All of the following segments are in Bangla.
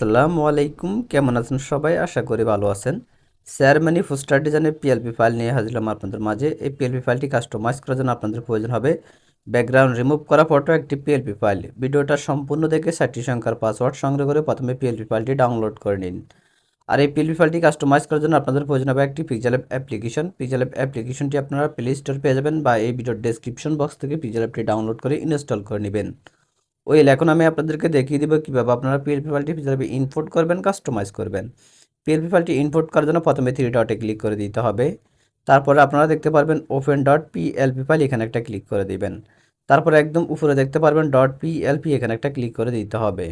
আসসালামু আলাইকুম। কেমন আছেন সবাই? আশা করি ভালো আছেন। চেয়ারম্যানি পোস্টার ডিজাইনের পিএলপি ফাইল নিয়ে হাজিরলাম আপনাদের মাঝে। এই পিএলপি ফাইলটি কাস্টমাইজ করার জন্য আপনাদের প্রয়োজন হবে ব্যাকগ্রাউন্ড রিমুভ করা ফটো একটি পিএলপি ফাইল ভিডিওটা সম্পূর্ণ দেখে ষাটটি সংখ্যার পাসওয়ার্ড সংগ্রহ করে প্রথমে পিএলপি ফাইলটি ডাউনলোড করে নিন। আর এই পিএলপি ফাইলটি কাস্টমাইজ করার জন্য আপনাদের প্রয়োজন হবে একটি পিক্সেল অ্যাপ্লিকেশন পিক্সেল অ্যাপ্লিকেশনটি আপনারা প্লে স্টোর পেয়ে যাবেন বা এই ভিডিওর ডেসক্রিপশন বক্স থেকে পিক্সেল অ্যাপটি ডাউনলোড করে ইনস্টল করে নেবেন। ওয়েল এখন আমি আপনাদেরকে দেখিয়ে দেবো কীভাবে আপনারা পিএলপি ফাইলটি কীভাবে ইনপোর্ট করবেন কাস্টমাইজ করবেন। পিএলপি ফাইলটি ইনপোর্ট করার জন্য প্রথমে থ্রি ডটে ক্লিক করে দিতে হবে। তারপরে আপনারা দেখতে পারবেন ওপেন ডট পিএলপি ফাইল এখানে একটা ক্লিক করে দিবেন। তারপরে একদম উপরে দেখতে পারবেন ডট পিএলপি এখানে একটা ক্লিক করে দিতে হবে।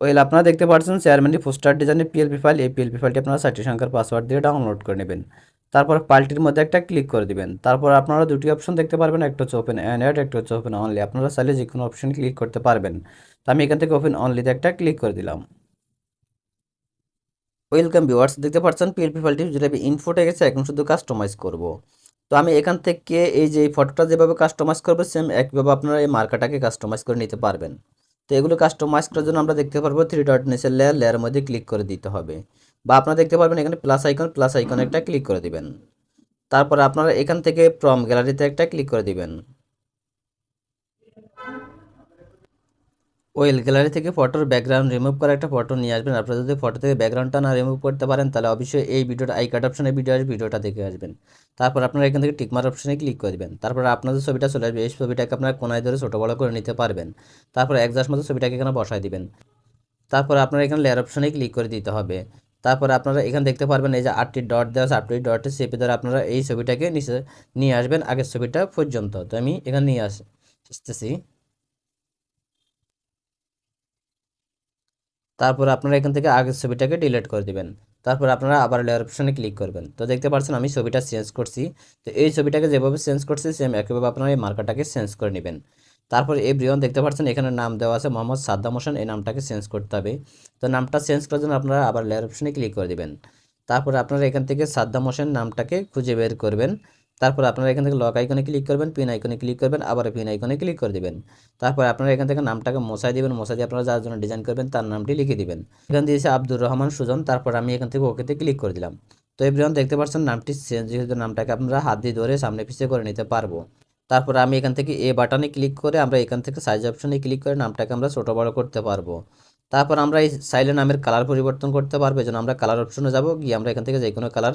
ওয়েল আপনারা দেখতে পাচ্ছেন চেয়ারম্যানটি পোস্টার ডিজাইনের পিএলপি ফাইল এই পিএলপি ফাইলটি আপনারা ষাটটি সংখ্যার পাসওয়ার্ড দিয়ে ডাউনলোড করে নেবেন। তারপর পাল্টির মধ্যে একটা ক্লিক করে দিবেন। তারপর আপনারা দুটি অপশন দেখতে পারবেন, একটা হচ্ছে ওপেন অ্যান্ড অ্যাড একটা হচ্ছে ওপেন অনলি আপনারা চাইলে যে কোনো অপশন ক্লিক করতে পারবেন। তো আমি এখান থেকে ওপেন অনলিতে একটা ক্লিক করে দিলাম। ওয়েলকাম ভিউয়ার্স দেখতে পাচ্ছেন পিএলপি ফাইলটি যেটা ইনফোটে গেছে এখন শুধু কাস্টমাইজ করব। তো আমি এখান থেকে এই যে ফটোটা যেভাবে কাস্টমাইজ করব সেম একইভাবে আপনারা এই মার্কাটাকে কাস্টমাইজ করে নিতে পারবেন। তো এগুলো কাস্টমাইজ করার জন্য আমরা দেখতে পারব থ্রি ডট নিচের লেয়ার লেয়ারের মধ্যে ক্লিক করে দিতে হবে। বা আপনারা দেখতে পারবেন এখানে প্লাস আইকন প্লাস আইকন একটা ক্লিক করে দিবেন। তারপর আপনারা এখান থেকে প্রম গ্যালারিতে একটা ক্লিক করে দিবেন। ওয়েল গ্যালারি থেকে ফটোর ব্যাকগ্রাউন্ড রিমুভ করা একটা ফটো নিয়ে আসবেন। আপনারা যদি ফটো থেকে ব্যাকগ্রাউন্ডটা না রিমুভ করতে পারেন, তাহলে অবশ্যই এই ভিডিওটা আই কার্ড অপশনে ভিডিও আসবে ভিডিওটা দেখে আসবেন। তারপর আপনারা এখান থেকে টিকমার অপশনে ক্লিক করে দেবেন। তারপর আপনাদের ছবিটা চলে আসবে, এই ছবিটাকে আপনারা কোনায় ধরে ছোটো বড়ো করে নিতে পারবেন। তারপর একজাস্ট মতো ছবিটাকে এখানে বসায় দিবেন। তারপর আপনারা এখানে লেয়ার অপশনে ক্লিক করে দিতে হবে। তারপর আপনারা এখানে দেখতে পারবেন এই যে আটটি ডট দেওয়া আছে, আটটি ডটে চেপে ধরে আপনারা এই ছবিটাকে নিচে নিয়ে আসবেন আগের ছবিটা পর্যন্ত। তো আমি এখানে নিয়ে আস আসতেছি। তারপর আপনারা এখান থেকে আগের ছবিটাকে ডিলিট করে দিবেন। তারপর আপনারা আবার লেয়ার অপশনে ক্লিক করবেন। তো দেখতে পাচ্ছেন আমি ছবিটা চেঞ্জ করছি। তো এই ছবিটাকে যেভাবে চেঞ্জ করছি সেম একইভাবে আপনারা এই মার্কারটাকে চেঞ্জ করে নেবেন। তারপর এই ব্রিয়ন দেখতে পাচ্ছেন এখানে নাম দেওয়া আছে মোহাম্মদ সাদ্দাম হোসেন। এই নামটাকে চেঞ্জ করতে হবে। তো নামটা চেঞ্জ করার জন্য আপনারা আবার লেয়ার অপশনে ক্লিক করে দিবেন। তারপর আপনারা এখান থেকে সাদ্দাম হোসেন নামটাকে খুঁজে বের করবেন। তারপর আপনারা এখান থেকে লক আইকনে ক্লিক করবেন পিন আইকনে ক্লিক করবেন, আবার পিন আইকনে ক্লিক করে দিবেন। তারপর আপনারা এখান থেকে নামটাকে মশাই দিবেন মশাই দিয়ে আপনারা যার জন্য ডিজাইন করবেন তার নামটি লিখে দিবেন। এখান দিয়েছে আব্দুর রহমান সুজন, তারপর আমি এখান থেকে ওকেতে ক্লিক করে দিলাম। তো এভরিওয়ান দেখতে পাচ্ছেন নামটি চেঞ্জ যেহেতু নামটাকে আপনারা হাত দিয়ে ধরে সামনে পিছিয়ে করে নিতে পারব। তারপর আমি এখান থেকে এ বাটনে ক্লিক করে আমরা এখান থেকে সাইজ অপশনে ক্লিক করে নামটাকে আমরা ছোটো বড়ো করতে পারব। তারপর আমরা এই সাইলে নামের কালার পরিবর্তন করতে পারব। যেন আমরা কালার অপশনে যাব, গিয়ে আমরা এখান থেকে যে কোনো কালার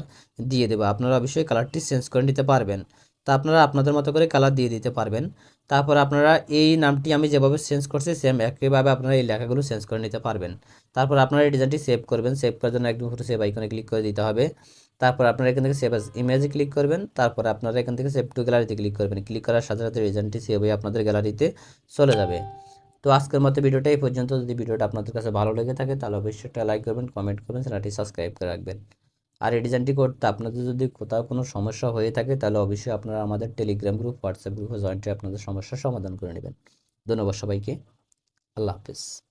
দিয়ে দেবো। আপনারা অবশ্যই কালারটি চেঞ্জ করে নিতে পারবেন। তা আপনারা আপনাদের মতো করে কালার দিয়ে দিতে পারবেন। তারপর আপনারা এই নামটি আমি যেভাবে চেঞ্জ করছি সেম একইভাবে আপনারা এই লেখাগুলো চেঞ্জ করে নিতে পারবেন। তারপর আপনারা এই ডিজাইনটি সেভ করবেন। সেভ করার জন্য একদম পুরো সেভ আইকনে ক্লিক করে দিতে হবে। তারপর আপনারা এখান থেকে সেভ ইমেজে ক্লিক করবেন, তারপর আপনারা এখান থেকে সেভ টু গ্যালারিতে ক্লিক করবেন। ক্লিক করার সাথে সাথে ডিজাইনটি সেভ হয়ে আপনাদের গ্যালারিতে চলে যাবে। তো আজকের মতো ভিডিওটা এই পর্যন্ত। যদি ভিডিওটা আপনাদের কাছে ভালো লেগে থাকে, তাহলে অবশ্যই একটা লাইক করবেন কমেন্ট করবেন চ্যানেলটি সাবস্ক্রাইব করে রাখবেন। আর এই ডিজাইনটি করতে আপনাদের যদি কোথাও কোনো সমস্যা হয়ে থাকে, তাহলে অবশ্যই আপনারা আমাদের টেলিগ্রাম গ্রুপ হোয়াটসঅ্যাপ গ্রুপে জয়েন্টে আপনাদের সমস্যার সমাধান করে নেবেন। ধন্যবাদ সবাইকে। আল্লাহ হাফিজ।